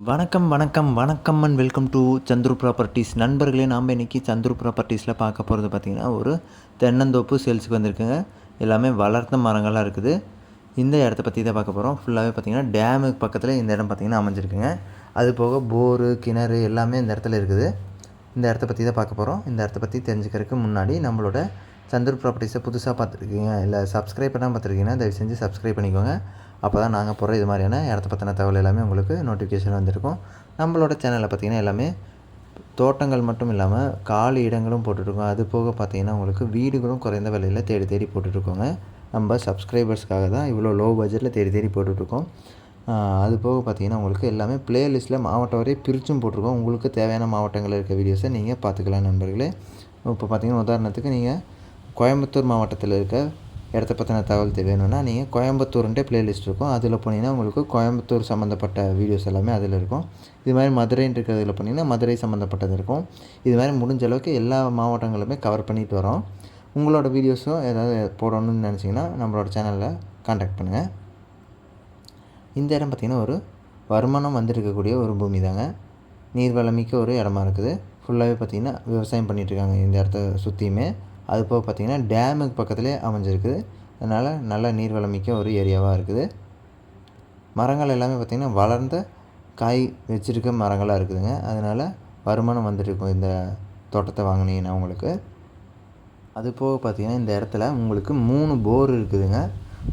வணக்கம் வணக்கம் வணக்கம் and welcome to Chandru properties நண்பர்களே நாம் இன்றைக்கி சந்துரு ப்ராப்பர்ட்டிஸில் பார்க்க போகிறது பார்த்திங்கன்னா ஒரு தென்னந்தோப்பு சேல்ஸுக்கு வந்திருக்குங்க. எல்லாமே வளர்த்த மரங்களாக இருக்குது. இந்த இடத்த பற்றி தான் பார்க்க போகிறோம் ஃபுல்லாகவே பார்த்திங்கன்னா டேமுக்கு பக்கத்தில் இந்த இடம் பார்த்திங்கன்னா அமைஞ்சிருக்குங்க. அது போக போரு கிணறு எல்லாமே இந்த இடத்துல இருக்குது. இந்த இடத்த பற்றி தான் பார்க்க போகிறோம் இந்த இடத்த பற்றி தெரிஞ்சுக்கிறதுக்கு முன்னாடி நம்மளோட சந்துரு ப்ராப்பர்ட்டிஸை புதுசாக பார்த்துருக்கீங்க இல்லை சப்ஸ்கிரைப் பண்ணால் பார்த்துருக்கீங்கன்னா தயவு செஞ்சு சப்ஸ்கிரைப் பண்ணிக்கோங்க. அப்போ தான் நாங்கள் போகிற இது மாதிரியான இடத்த பற்றின தகவல் எல்லாமே உங்களுக்கு நோட்டிஃபிகேஷன் வந்திருக்கும். நம்மளோட சேனலில் பார்த்திங்கன்னா எல்லாமே தோட்டங்கள் மட்டும் இல்லாமல் காலி இடங்களும் போட்டுட்ருக்கோம் அது போக பார்த்திங்கன்னா உங்களுக்கு வீடுகளும் குறைந்த விலையில் தேடி தேடி போட்டுட்ருக்கோங்க நம்ம சப்ஸ்கிரைபர்ஸ்க்காக தான் இவ்வளோ லோ பட்ஜெட்டில் தேடி தேடி போட்டுட்ருக்கோம் அது போக பார்த்திங்கன்னா உங்களுக்கு எல்லாமே பிளேலிஸ்ட்டில் மாவட்டம் வரையும் பிரித்தும் போட்டிருக்கோம். உங்களுக்கு தேவையான மாவட்டங்களில் இருக்க வீடியோஸை நீங்கள் பார்த்துக்கலாம் நண்பர்களே. இப்போ பார்த்திங்கன்னா உதாரணத்துக்கு நீங்கள் கோயம்புத்தூர் மாவட்டத்தில் இருக்க இடத்த பற்றின தகவல் தெரியணும்னா நீங்கள் கோயம்புத்தூர்ன்ட்டே பிளேலிஸ்ட் இருக்கும். அதில் போனீங்கன்னா உங்களுக்கு கோயம்புத்தூர் சம்மந்தப்பட்ட வீடியோஸ் எல்லாமே அதில் இருக்கும். இது மாதிரி மதுரைன்னு இருக்கிறதுல போனீங்கன்னா மதுரை சம்மந்தப்பட்டது இருக்கும். இது மாதிரி முடிஞ்ச அளவுக்கு எல்லா மாவட்டங்களுமே கவர் பண்ணிட்டு வரோம். உங்களோட வீடியோஸும் ஏதாவது போடணும்னு நினச்சிங்கன்னா நம்மளோட சேனலில் காண்டாக்ட் பண்ணுங்கள் இந்த இடம் பார்த்திங்கன்னா ஒரு வருமானம் வந்திருக்கக்கூடிய ஒரு பூமி தாங்க நீர்வளமிக்க ஒரு இடமா இருக்குது. ஃபுல்லாகவே பார்த்திங்கன்னா விவசாயம் பண்ணிகிட்ருக்காங்க இந்த இடத்த சுற்றியுமே அது போக பார்த்திங்கன்னா டேமுக்கு பக்கத்துலேயே அமைஞ்சிருக்குது. அதனால் நல்ல நீர் வளமிக்க ஒரு ஏரியாவாக இருக்குது. மரங்கள் எல்லாமே பார்த்திங்கன்னா வளர்ந்த காய் வச்சுருக்க மரங்களாக இருக்குதுங்க. அதனால் வருமானம் வந்துட்டுருக்கும் இந்த தோட்டத்தை வாங்கினீங்கன்னா உங்களுக்கு. அது போக பார்த்திங்கன்னா இந்த இடத்துல உங்களுக்கு மூணு போர் இருக்குதுங்க.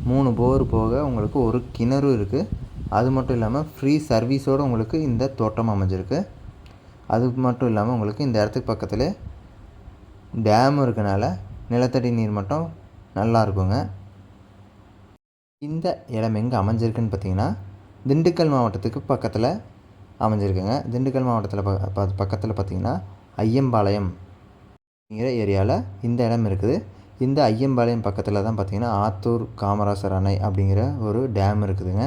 மூணு போர் போக உங்களுக்கு ஒரு கிணறு இருக்குது அது மட்டும் இல்லாமல் ஃப்ரீ சர்வீஸோடு உங்களுக்கு இந்த தோட்டம் அமைஞ்சிருக்கு. அது மட்டும் இல்லாமல் உங்களுக்கு இந்த இடத்துக்கு பக்கத்தில் டேம் இருக்கனால நிலத்தடி நீர் மட்டம் நல்லா இருக்குங்க. இந்த இடம் எங்கே அமைஞ்சிருக்குன்னு பார்த்தீங்கன்னா திண்டுக்கல் மாவட்டத்துக்கு பக்கத்தில் அமைஞ்சிருக்குங்க. திண்டுக்கல் மாவட்டத்தில் ப பக்கத்தில் பார்த்திங்கன்னா ஐயம்பாளையம் அப்படிங்கிற ஏரியாவில் இந்த இடம் இருக்குது. இந்த ஐயம்பாளையம் பக்கத்தில் தான் பார்த்திங்கன்னா ஆத்தூர் காமராசர் அணை அப்படிங்கிற ஒரு டேம் இருக்குதுங்க.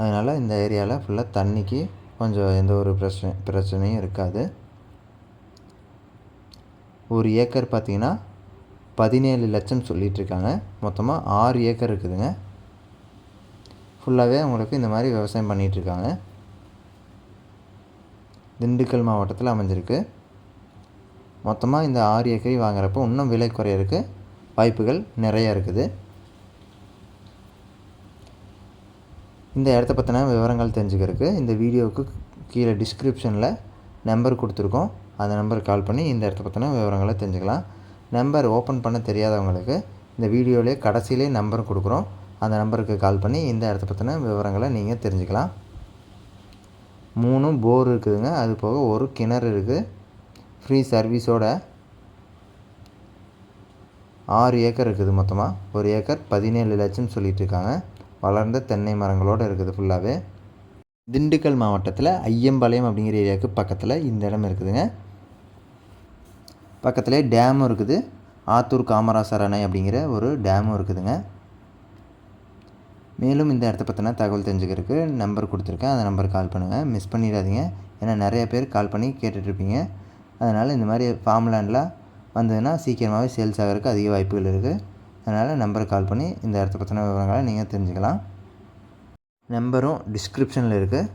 அதனால் இந்த ஏரியாவில் ஃபுல்லாக தண்ணிக்கு கொஞ்சம் எந்த ஒரு பிரச்சனை பிரச்சனையும் இருக்காது. ஒரு ஏக்கர் பார்த்திங்கன்னா பதினேழு லட்சம் சொல்லிகிட்ருக்காங்க மொத்தமாக ஆறு ஏக்கர் இருக்குதுங்க. ஃபுல்லாகவே அவங்களுக்கு இந்த மாதிரி விவசாயம் பண்ணிகிட்ருக்காங்க திண்டுக்கல் மாவட்டத்தில் அமைஞ்சிருக்கு. மொத்தமாக இந்த ஆறு ஏக்கரை வாங்குறப்போ இன்னும் விலை குறையிறதுக்கு வாய்ப்புகள் நிறையா இருக்குது. இந்த இடத்த பற்றின விவரங்கள் தெரிஞ்சுக்கிறதுக்கு இந்த வீடியோவுக்கு கீழே டிஸ்கிரிப்ஷனில் நம்பர் கொடுத்துருக்கோம். அந்த நம்பருக்கு கால் பண்ணி இந்த இடத்த பற்றின விவரங்களை தெரிஞ்சுக்கலாம். நம்பர் ஓப்பன் பண்ண தெரியாதவங்களுக்கு இந்த வீடியோலேயே கடைசியிலே நம்பரும் கொடுக்குறோம். அந்த நம்பருக்கு கால் பண்ணி இந்த இடத்த பற்றின விவரங்களை நீங்கள் தெரிஞ்சுக்கலாம். மூணு போர் இருக்குதுங்க. அது போக ஒரு கிணறு இருக்குது ஃப்ரீ சர்வீஸோட ஆறு ஏக்கர் இருக்குது மொத்தமாக ஒரு ஏக்கர் பதினேழு லட்சம் சொல்லிகிட்டு இருக்காங்க. வளர்ந்த தென்னை மரங்களோடு இருக்குது ஃபுல்லாகவே திண்டுக்கல் மாவட்டத்தில் ஐயம்பாளையம் அப்படிங்கிற ஏரியாவுக்கு பக்கத்தில் இந்த இடம் இருக்குதுங்க. பக்கத்துலேயே டேமும் இருக்குது. ஆத்தூர் காமராசர் அணை அப்படிங்கிற ஒரு டேமும் இருக்குதுங்க. மேலும் இந்த இடத்த பற்றின தகவல் தெரிஞ்சுக்கிறதுக்கு நம்பர் கொடுத்துருக்கேன். அந்த நம்பருக்கு கால் பண்ணுங்கள் மிஸ் பண்ணிடாதீங்க. ஏன்னா நிறைய பேர் கால் பண்ணி கேட்டுட்ருப்பீங்க. அதனால் இந்த மாதிரி ஃபார்ம் லேண்டில் வந்ததுன்னா சீக்கிரமாகவே சேல்ஸ் ஆகிறதுக்கு அதிக வாய்ப்புகள் இருக்குது அதனால் நம்பருக்கு கால் பண்ணி இந்த இடத்த பற்றின விவரங்களை நீங்கள் தெரிஞ்சுக்கலாம். நம்பரும் டிஸ்கிரிப்ஷனில் இருக்குது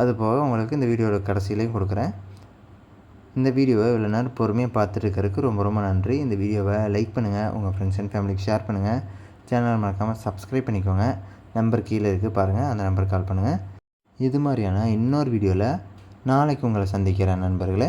அது போக உங்களுக்கு இந்த வீடியோவில் கடைசியிலையும் கொடுக்குறேன். இந்த வீடியோவை இவ்வளோ நேரம் பொறுமையாக பார்த்துட்டு ரொம்ப ரொம்ப நன்றி. இந்த வீடியோவை லைக் பண்ணுங்கள் உங்கள் ஃப்ரெண்ட்ஸ் அண்ட் ஃபேமிலிக்கு ஷேர் பண்ணுங்கள் சேனல் மறக்காமல் சப்ஸ்கிரைப் பண்ணிக்கோங்க. நம்பர் கீழே இருக்குது பாருங்கள் அந்த நம்பருக்கு கால் பண்ணுங்கள் இது மாதிரியான இன்னொரு வீடியோவில் நாளைக்கு உங்களை சந்திக்கிறேன் நண்பர்களே.